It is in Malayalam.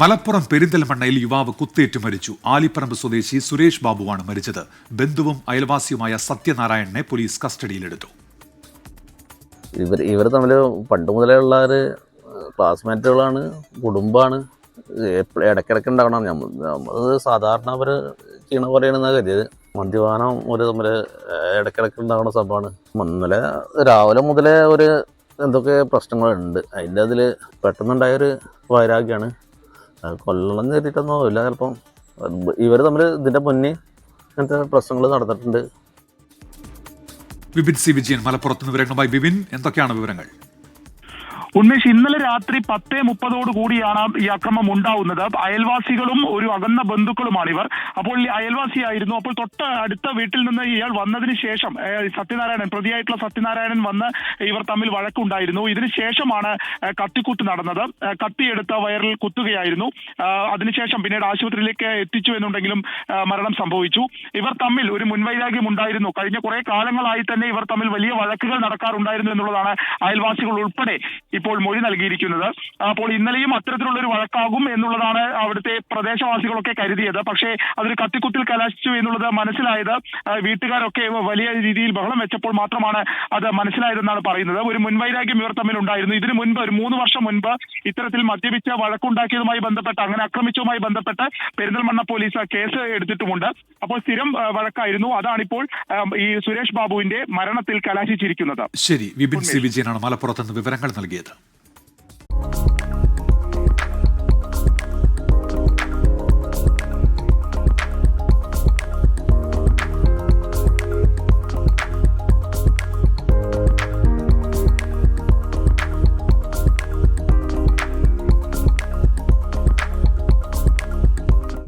മലപ്പുറം പെരിന്തൽമണ്ണയിൽ യുവാവ് കുത്തേറ്റ് മരിച്ചു. ആലിപ്പറമ്പ് സ്വദേശി സുരേഷ് ബാബുവാണ് മരിച്ചത്. ബന്ധുവും അയൽവാസിയുമായ സത്യനാരായണനെ പോലീസ് കസ്റ്റഡിയിലെടുത്തു. ഇവർ ഇവർ തമ്മിൽ പണ്ട് മുതലേ ഉള്ള ഒരു ക്ലാസ്മേറ്റുകളാണ് കുടുംബമാണ് ഇടയ്ക്കിടയ്ക്ക് ഉണ്ടാവണം. നമ്മൾ സാധാരണ അവർ ചെയ്യണ പോലെയാണെന്നാണ് കരുതിയത്. മദ്യപാനം ഒരു തമ്മിൽ ഇടയ്ക്കിടയ്ക്ക് ഉണ്ടാവുന്ന സംഭവമാണ്. ഇന്നലെ രാവിലെ മുതലേ ഒരു എന്തൊക്കെ പ്രശ്നങ്ങളുണ്ട്. അതിന്റെ അതിൽ പെട്ടെന്നുണ്ടായൊരു വൈരാഗ്യമാണ്. അത് കൊല്ലണം എന്ന് കരുതിയിട്ടൊന്നും ഇല്ല ചിലപ്പം ഇവർ തമ്മിൽ ഇതിന്റെ മുന്നേ ഇങ്ങനത്തെ പ്രശ്നങ്ങൾ നടന്നിട്ടുണ്ട്. വിപിൻ സി വിജയൻ മലപ്പുറത്ത് വിവരങ്ങളുമായി വിപിൻ എന്തൊക്കെയാണ് വിവരങ്ങൾ? ഉന്മേഷ് ഇന്നലെ രാത്രി പത്തേ മുപ്പതോട് കൂടിയാണ് ഈ അക്രമം ഉണ്ടാവുന്നത്. അയൽവാസികളും ഒരു അകന്ന ബന്ധുക്കളുമാണ് ഇവർ. അപ്പോൾ അയൽവാസിയായിരുന്നു. അപ്പോൾ തൊട്ട് അടുത്ത വീട്ടിൽ നിന്ന് ഇയാൾ വന്നതിന് ശേഷം സത്യനാരായണൻ പ്രതിയായിട്ടുള്ള സത്യനാരായണൻ വന്ന് ഇവർ തമ്മിൽ വഴക്കുണ്ടായിരുന്നു. ഇതിനുശേഷമാണ് കത്തിക്കുത്ത് നടന്നത്. കത്തിയെടുത്ത വയറിൽ കുത്തുകയായിരുന്നു. അതിനുശേഷം പിന്നീട് ആശുപത്രിയിലേക്ക് എത്തിച്ചു എന്നുണ്ടെങ്കിലും മരണം സംഭവിച്ചു. ഇവർ തമ്മിൽ ഒരു മുൻവൈരാഗ്യം ഉണ്ടായിരുന്നു. കഴിഞ്ഞ കുറെ കാലങ്ങളായി തന്നെ ഇവർ തമ്മിൽ വലിയ വഴക്കുകൾ നടക്കാറുണ്ടായിരുന്നു എന്നുള്ളതാണ് അയൽവാസികൾ ഉൾപ്പെടെ ഇപ്പോൾ മൊഴി നൽകിയിരിക്കുന്നത്. അപ്പോൾ ഇന്നലെയും അത്തരത്തിലുള്ള ഒരു വഴക്കാകും എന്നുള്ളതാണ് അവിടുത്തെ പ്രദേശവാസികളൊക്കെ കരുതിയത്. പക്ഷേ അതൊരു കത്തിക്കുത്തിൽ കലാശിച്ചു എന്നുള്ളത് മനസ്സിലായത് വീട്ടുകാരൊക്കെ വലിയ രീതിയിൽ ബഹളം വെച്ചപ്പോൾ മാത്രമാണ് അത് മനസ്സിലായതെന്നാണ് പറയുന്നത്. ഒരു മുൻവൈരാഗ്യം ഇവർ തമ്മിൽ ഉണ്ടായിരുന്നു ഇതിനു മുൻപ് ഒരു മൂന്ന് വർഷം മുൻപ് ഇത്തരത്തിൽ മദ്യപിച്ച് വഴക്കുണ്ടാക്കിയതുമായി ബന്ധപ്പെട്ട് അങ്ങനെ ആക്രമിച്ചതുമായി ബന്ധപ്പെട്ട് പെരിന്തൽമണ്ണ പോലീസ് കേസ് എടുത്തിട്ടുമുണ്ട്. അപ്പോൾ സ്ഥിരം വഴക്കായിരുന്നു. അതാണിപ്പോൾ ഈ സുരേഷ് ബാബുവിന്റെ മരണത്തിൽ കലാശിച്ചിരിക്കുന്നത്. ശരി. വിപിൻ സി. വിജയനാണ് മലപ്പുറത്ത് നിന്ന് വിവരങ്ങൾ നൽകിയത്.